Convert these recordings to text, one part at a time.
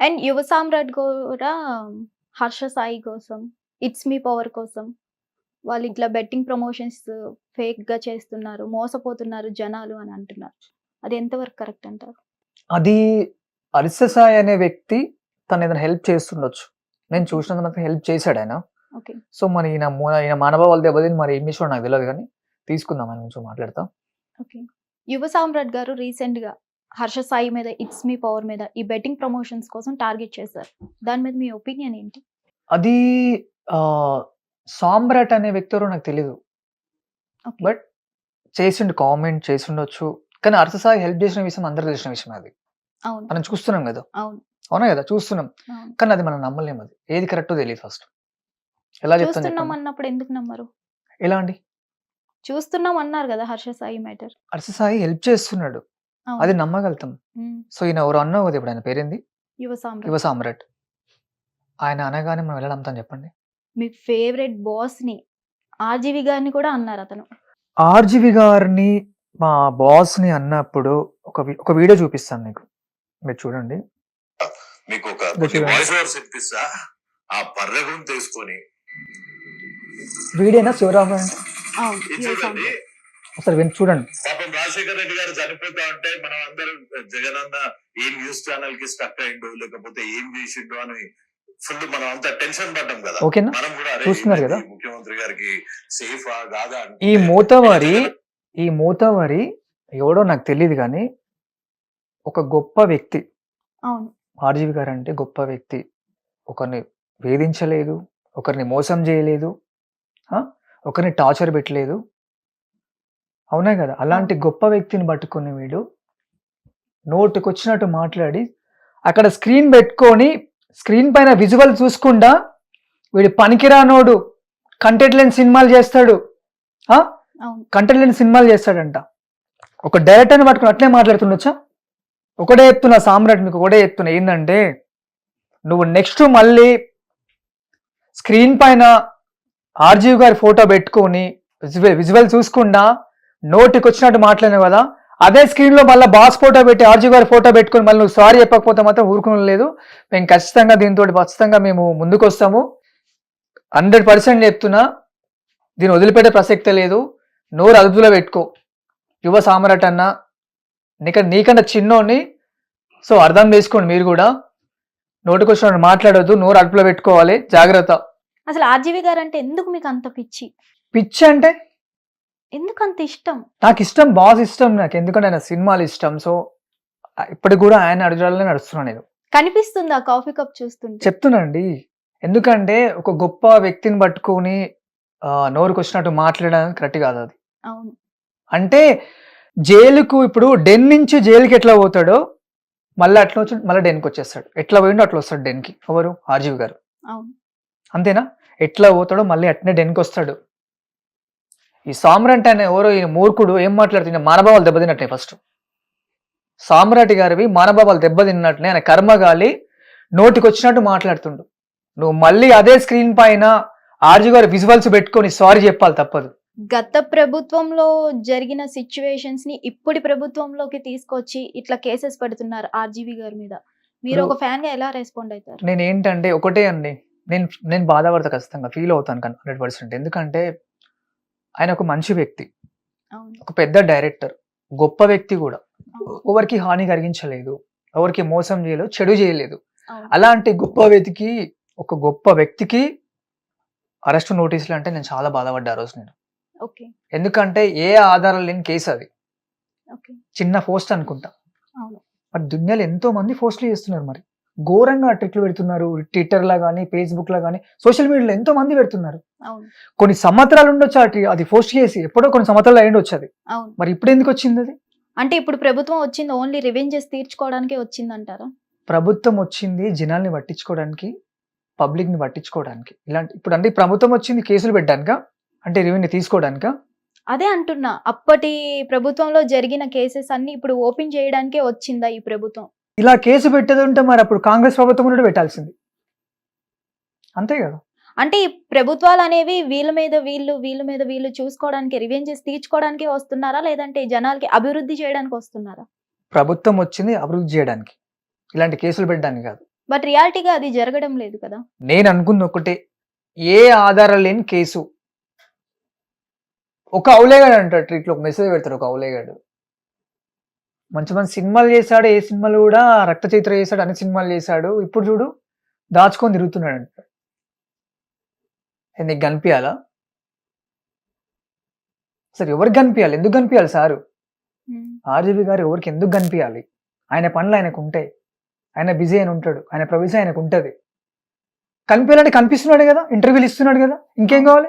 And యువ సామ్రాట్ కూడా హర్ష సాయి కోసం ఇట్స్ మీ పవర్ కోసం వాళ్ళు ఇట్లా బెట్టింగ్ ప్రమోషన్స్ ఫేక్గా చేస్తున్నారు మోసపోతున్నారు జనాలు అని అంటున్నారు. అది ఎంతవరకు కరెక్ట్ అంటారు? అది అరిసె సాయి అనే వ్యక్తి తను ఏదైనా హెల్ప్ చేస్తుండొచ్చు. నేను చూసినంత మాత్రం హెల్ప్ చేశాడు ఆయన. ఓకే. సో మరి ఈయన ఈయన మానవాళి దెబ్బతిని మరి ఏం చేసాడో నాకు తెలియదు కానీ తీసుకుందాం ఆయన కొంచెం మాట్లాడతాం. ఓకే. యువ సామ్రాట్ గారు రీసెంట్గా హర్ష సాయి మీద ఇట్స్ మీ పవర్ మీద ఈ బెట్టింగ్ ప్రమోషన్స్ కోసం టార్గెట్ చేశారు. దాని మీద మీ ఒపీనియన్ ఏంటి? అది ఆ, సామ్రాట్ అనే వ్యక్తి నాకు తెలియదు బట్ చేసిండు కామెంట్ చేసిండొచ్చు. కానీ అరిసె సాయి హెల్ప్ చేసిన విషయం అందరికి తెలిసిన విషయం అది. మనం చూస్తున్నాం కదా. అవును. కదా? చూస్తున్నాం. కానీ అది మనం నమ్మలేము అది. ఏది కరెక్టో తెలియదు ఫస్ట్. ఎలా చెప్తాను చూస్తున్నాం చెప్పండి? అన్నప్పుడు ఎందుకు నమ్మరు? ఎలా అండి? చూస్తున్నాం అన్నారు కదా హర్ష సాయి మ్యాటర్. అరిసె సాయి హెల్ప్ చేస్తున్నాడు. అది నమ్మగలుగుతాం. సో ఈయన ఎవరు అన్నావు కదా ఇప్పుడు ఆయన పేరేంది? యువ సామ్రాట్. యువ సామ్రాట్. ఆయన అనగానే మనం ఎలా నమ్ముతాం చెప్పండి. మీ ఫేవరెట్ బాస్ని ఆర్జీవి గారిని కూడా అన్నారు అతను. ఆర్జీవి గారిని మా బాస్ని అన్నప్పుడు ఒక వి- ఒక వీడియో చూపిస్తాను మీకు. మీరు చూడండి. మీకు ఒక ఇది చూడండి. వాయిస్ ఓవర్స్ ఇప్పిస్తా. ఆ పర్రగం తీసుకొని వీడియోనా శివరామ అవును. ఒకసారి విని చూడండి పాపం రాజశేఖర రెడ్డి గారు చనిపోతా ఉంటే మనం అందరం జగనన్న ఏ న్యూస్ ఛానల్కి స్టక్ అయిండు లేకపోతే ఏం చేసిండు అని ఫుల్ మనం అంతా టెన్షన్ పడ్డాం కదా ఓకేనా మనం కూడా చూస్తున్నారు? కదా? ముఖ్యమంత్రి గారికి సేఫా కాదా. ఈ మూతవరి ఈ మూతవరి ఎవడో నాకు తెలియదు కానీ ఒక గొప్ప వ్యక్తి అవును ఆర్జీవి గారు అంటే గొప్ప వ్యక్తి ఒకరిని వేధించలేదు ఒకరిని మోసం చేయలేదు ఆ? ఒకరిని టార్చర్ పెట్టలేదు అవునా కదా? అలాంటి గొప్ప వ్యక్తిని పట్టుకుని వీడు నోటుకొచ్చినట్టు మాట్లాడి అక్కడ స్క్రీన్ పెట్టుకొని స్క్రీన్ పైన విజువల్ చూసుకుండా వీడు పనికిరానోడు కంటెంట్ లేని సినిమాలు చేస్తాడు. కంటెంట్ లేని సినిమాలు చేస్తాడంట. ఒక డైరెక్టర్ని పట్టుకుని అట్లే మాట్లాడుతుండొచ్చా? ఒకటే చెప్తున్నా సామ్రాట్ మీకు ఒకటే చెప్తున్నా. ఏంటంటే నువ్వు నెక్స్ట్ మళ్ళీ స్క్రీన్ పైన ఆర్జీవ్ గారి ఫోటో పెట్టుకొని విజువల్ విజువల్ చూసుకుండా నోటికి వచ్చినట్టు మాట్లాడినావు కదా అదే స్క్రీన్లో మళ్ళీ బాస్ ఫోటో పెట్టి ఆర్జీవ్ గారి ఫోటో పెట్టుకొని మళ్ళీ నువ్వు సారీ చెప్పకపోతే మాత్రం ఊరుకుని లేదు. మేము ఖచ్చితంగా దీంతో ఖచ్చితంగా మేము ముందుకు వస్తాము హండ్రెడ్ పర్సెంట్ చెప్తున్నా దీన్ని వదిలిపెట్టే ప్రసక్తే లేదు. నోరు అదుపులో పెట్టుకో. యువ సామ్రాట్ అన్న నీక నీకన్నా చిన్నోని సో అర్థం చేసుకోండి మీరు కూడా. నోటికొచ్చినట్టు మాట్లాడొద్దు నోరు అదుపులో పెట్టుకోవాలి. జాగ్రత్త. అసలు ఆర్జీవి గారు అంటే ఎందుకు మీకు అంత పిచ్చి? పిచ్చి అంటే ఎందుకు అంత ఇష్టం? నాకు ఇష్టం బాస్ ఇష్టం నాకు ఎందుకంటే ఆయన సినిమాలు ఇష్టం. సో ఇప్పటికి కూడా ఆయన అడుగురాలనే నడుస్తున్నాను నేను. కనిపిస్తుంది ఆ కాఫీ కప్ చూస్తుంటే? చెప్తున్నానండి. ఎందుకంటే ఒక గొప్ప వ్యక్తిని పట్టుకొని నోరుకు వచ్చినట్టు మాట్లాడడానికి కరెక్ట్ కాదు అది. అవును. అంటే జైలుకు ఇప్పుడు డెన్ నుంచి జైలుకి ఎట్లా పోతాడో మళ్ళీ అట్లా వచ్చి మళ్ళీ డెన్కి వచ్చేస్తాడు. ఎట్లా పోయిండో అట్లా వస్తాడు డెన్కి. ఎవరు? ఆర్జీవి గారు. అవును. అంతేనా? ఎట్లా పోతాడో మళ్ళీ అట్నే డెన్కి వస్తాడు. ఈ సామ్రాట్ అనే ఎవరో ఈ మూర్ఖుడు ఏం మాట్లాడుతున్నా మానభావాలు దెబ్బతిన్నట్టే ఫస్ట్. సామ్రాట్ గారివి మానభావాలు దెబ్బతిన్నట్లే ఆయన కర్మగాలి నోటికి వచ్చినట్టు మాట్లాడుతుండు. నువ్వు మళ్ళీ అదే స్క్రీన్ పైన ఆర్జీ గారు విజువల్స్ పెట్టుకొని సారీ చెప్పాలి తప్పదు. గత ప్రభుత్వంలో జరిగిన సిచ్యువేషన్స్ని ఇప్పటి ప్రభుత్వంలోకి తీసుకొచ్చి ఇట్లా కేసెస్ పెడుతున్నారు ఆర్జీవి గారి మీద. మీరు ఒక ఫ్యాన్గా ఎలా రెస్పాండ్ అవుతారు? నేను ఏంటంటే ఒకటే అండి. నేను నేను బాధపడతా ఖచ్చితంగా. ఫీల్ అవుతాను కానీ హండ్రెడ్ పర్సెంట్ ఎందుకంటే ఆయన ఒక మంచి వ్యక్తి. ఒక పెద్ద డైరెక్టర్. గొప్ప వ్యక్తి కూడా. ఎవరికి హాని కలిగించలేదు. ఎవరికి మోసం చేయలేదు. చెడు చేయలేదు. అలాంటి గొప్ప వ్యక్తికి ఒక గొప్ప వ్యక్తికి అరెస్ట్ నోటీసులు అంటే నేను చాలా బాధపడ్డా రోజు నేను. ఓకే. ఎందుకంటే ఏ ఆధారం లేని కేసు అది. చిన్న పోస్ట్ అనుకుంటా. మరి దునియాలో ఎంతో మంది పోస్టులు చేస్తున్నారు మరి. ఘోరంగా ట్రిక్లు పెడుతున్నారు. ట్విట్టర్ లా కానీ ఫేస్బుక్ లా కానీ సోషల్ మీడియాలో ఎంతో మంది పెడుతున్నారు. కొన్ని సంవత్సరాలు ఉండొచ్చు అది పోస్ట్ చేసి ఎప్పుడో కొన్ని సంవత్సరాలు అయ్యి వచ్చి అది. మరి ఇప్పుడు ఎందుకు వచ్చింది అది? అంటే ఇప్పుడు ప్రభుత్వం వచ్చింది ఓన్లీ రివెంజెస్ తీర్చుకోవడానికే వచ్చింది అంటారా ప్రభుత్వం వచ్చింది జనాల్ని పట్టించుకోవడానికి పబ్లిక్ని పట్టించుకోవడానికి. ఇలాంటి ఇప్పుడు అంటే ప్రభుత్వం వచ్చింది కేసులు పెట్టడానిక? అంటే రెవెన్యూ తీసుకోవడానిక? అదే అంటున్నా. అప్పటి ప్రభుత్వంలో జరిగిన కేసెస్ అన్ని ఇప్పుడు ఓపెన్ చేయడానికే వచ్చిందా ఈ ప్రభుత్వం? ఇలా కేసు పెట్టేది ఉంటే మరి అప్పుడు కాంగ్రెస్ ప్రభుత్వం కూడా పెట్టాల్సింది. అంతే కదా? అంటే ఈ ప్రభుత్వాలు అనేవి వీళ్ళ మీద వీళ్ళు వీళ్ళ మీద వీళ్ళు చూసుకోవడానికి రివెంజెస్ తీర్చుకోవడానికి వస్తున్నారా? లేదంటే జనాలకి అభివృద్ధి చేయడానికి వస్తున్నారా? ప్రభుత్వం వచ్చింది అభివృద్ధి చేయడానికి. ఇలాంటి కేసులు పెట్టడానికి కాదు. బట్ రియాలిటీగా అది జరగడం లేదు కదా? నేను అనుకుంది ఒకటే. ఏ ఆధారం లేని కేసు. ఒక అవులేగాడు అంటాడు ట్రీట్లో ఒక మెసేజ్ పెడతాడు ఒక అవులేగాడు మంచి మంచి సినిమాలు చేశాడు ఏ సినిమాలు కూడా రక్త చైత్ర చేశాడు అన్ని సినిమాలు చేశాడు. ఇప్పుడు చూడు దాచుకొని తిరుగుతున్నాడు. అంట నీకు కనిపించాలా? సరే ఎవరికి కనిపించాలి? ఎందుకు కనిపించాలి సారు? ఉమ్. ఆర్జీబీ గారు ఎవరికి ఎందుకు కనిపించాలి? ఆయన పనులు ఆయనకు ఉంటాయి. ఆయన బిజీ అయిన ఉంటాడు. ఆయన ప్రవేశ ఆయనకు ఉంటుంది. కనిపించాలంటే కనిపిస్తున్నాడు కదా. ఇంటర్వ్యూలు ఇస్తున్నాడు కదా. ఇంకేం కావాలి?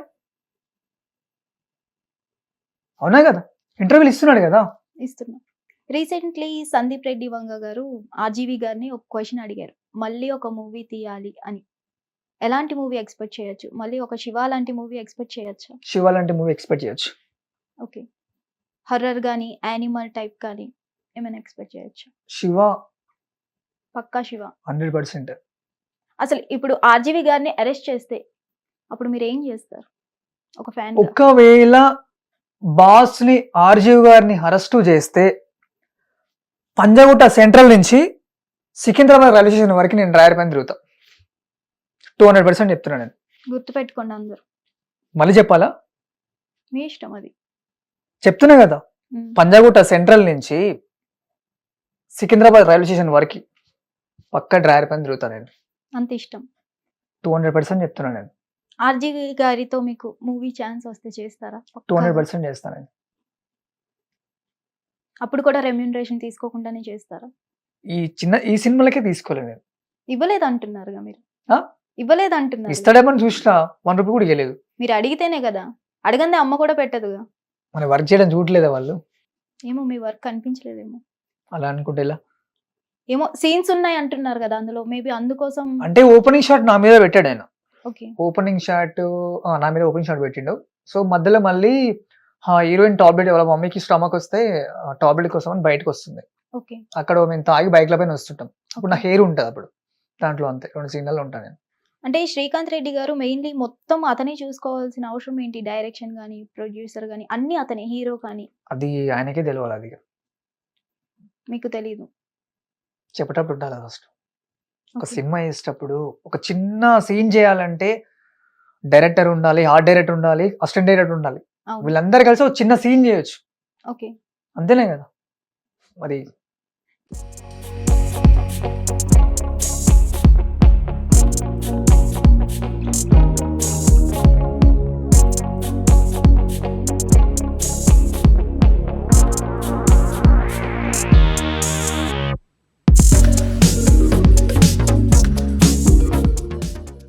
అవునా కదా? ఇంటర్వ్యూలు ఇస్తున్నాడు కదా? ఇస్తున్నా రీసెంట్లీ సందీప్ రెడ్డి వంగ గారు ఆర్జీవి గారిని ఒక క్వశ్చన్ అడిగారు. మళ్ళీ ఒక మూవీ తీయాలి అని. ఎలాంటి మూవీ ఎక్స్పెక్ట్ చేయొచ్చు? మళ్ళీ ఒక శివ లాంటి మూవీ ఎక్స్పెక్ట్ చేయొచ్చా? శివ లాంటి మూవీ ఎక్స్పెక్ట్ చేయొచ్చు. ఓకే. హర్రర్ కానీ యానిమల్ టైప్ కానీ ఏమైనా ఎక్స్పెక్ట్ చేయొచ్చు? శివ. పక్కా శివ. Hundred percent. అసలు ఇప్పుడు ఆర్జీవి గారిని అరెస్ట్ చేస్తే అప్పుడు మీరు ఏం చేస్తారు? ఒక ఫ్యాన్ ఒకవేళ బాస్ని ఆర్జీవ్ గారిని అరెస్ట్ చేస్తే పంజాగుట్ట సెంట్రల్ నుంచి సికింద్రాబాద్ రైల్వే స్టేషన్ వరకు నేను డ్రైవర్ పైన తిరుగుతా. టూ హండ్రెడ్ పర్సెంట్ చెప్తున్నాను నేను. గుర్తుపెట్టుకోండి అందరు. మళ్ళీ చెప్పాలా? మీ ఇష్టం అది. చెప్తున్నా కదా. పంజాగుట్ట సెంట్రల్ నుంచి సికింద్రాబాద్ రైల్వే స్టేషన్ వరకు పక్క డ్రైవర్ పైన తిరుగుతా నేను. అంత ఇష్టం. టూ హండ్రెడ్ పర్సెంట్ చెప్తున్నాను నేను. ఆర్జీవి గారితో మీకు మూవీ ఛాన్స్ వస్తే చేస్తారా? Two hundred? పర్సెంట్ చేస్తాను నేను. అప్పుడు కూడా రెమ్యూనరేషన్ తీసుకోకుండానే చేస్తారా? ఈ చిన్న ఈ సినిమాలకే తీసుకోలేదు నేను. ఇవ్వలేదు అంటున్నారుగా మీరు? ఆ? ఇవ్వలేదు అంటున్నారు ఇస్తాడేమని చూసినా వన్ రూపీ కూడా ఇవ్వలేదు మీరు అడిగితేనే కదా? అడగందే అమ్మ కూడా పెట్టదుగా? మన వర్క్ చేయడం చూడలేదా వాళ్ళు? ఏమో మీ వర్క్ కనిపించలేదేమో. అలా అనుకుంటే ఏమో సీన్స్ ఉన్నాయి అంటున్నారు కదా అందులో. మేబీ అందుకోసం అంటే ఓపెనింగ్ షాట్ నా మీద పెట్టాడు ఆయన. ఓకే. ఓపెనింగ్ షాట్ నా మీద ఓపెనింగ్ షాట్ పెట్టిండు. సో మధ్యలో మళ్ళీ హీరోయిన్ టాబ్లెట్ వాళ్ళ మమ్మీకి స్టమక్ వస్తే టాబ్లెట్ కోసం అని బయటకు వస్తుంది. ఓకే. అక్కడ మేము తాగి బైక్ల పైన వస్తుంటాం. అప్పుడు నా హెయిర్ ఉంటుంది అప్పుడు. దాంట్లో అంతే రెండు సిగ్నల్ ఉంటాను నేను. అంటే శ్రీకాంత్ రెడ్డి గారు మెయిన్లీ మొత్తం అతనే చూసుకోవాల్సిన అవసరం ఏంటి? డైరెక్షన్ కానీ ప్రొడ్యూసర్ కానీ అన్ని అతనే హీరో కానీ. అది ఆయనకే తెలియాలి అది. మీకు తెలీదు. చెప్పేటప్పుడు ఉండాలి ఫస్ట్. ఒక. సినిమా వేసేటప్పుడు ఒక చిన్న సీన్ చేయాలంటే డైరెక్టర్ ఉండాలి ఆర్ట్ డైరెక్టర్ ఉండాలి అసిస్టెంట్ డైరెక్టర్ ఉండాలి. వీళ్ళందరూ కలిసి ఒక చిన్న సీన్ చేయొచ్చు. ఓకే. అంతేనే కదా. మరి